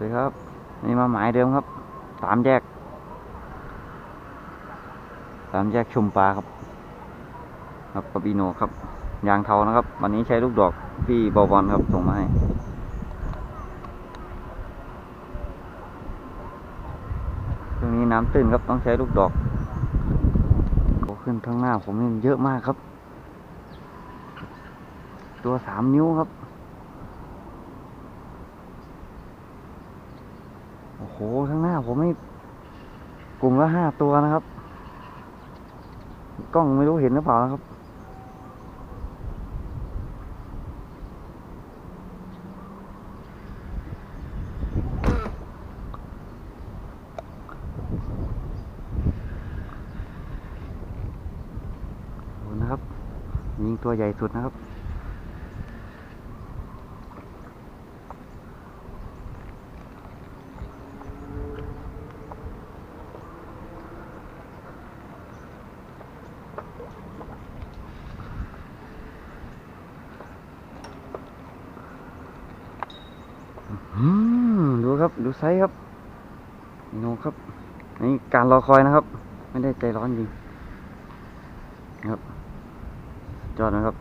วัสดีครับนี่มาหมายเดิมครับ สามแยก สามแยกชุมปลาครับ ครับกับอีโนครับ ยางเทานะครับ วันนี้ใช้ลูกดอกพี่บอบอลครับ ส่งมาให้ตรงนี้น้ำตื้นครับต้องใช้ลูกดอกโอ้ขึ้นข้างหน้าผมนี่เยอะมากครับ ตัวสามนิ้วครับ โอ้โหข้างหน้าผมนี่กลุ่มละห้าตัวนะครับ กล้องไม่รู้เห็นหรือเปล่านะครับ นะครับ ยิงตัวใหญ่สุดนะครับ ดูครับดูไซส์ครับโนครับนี่การรอคอยนะครับ ไม่ได้ใจร้อนจริงครับ จอดนะครับ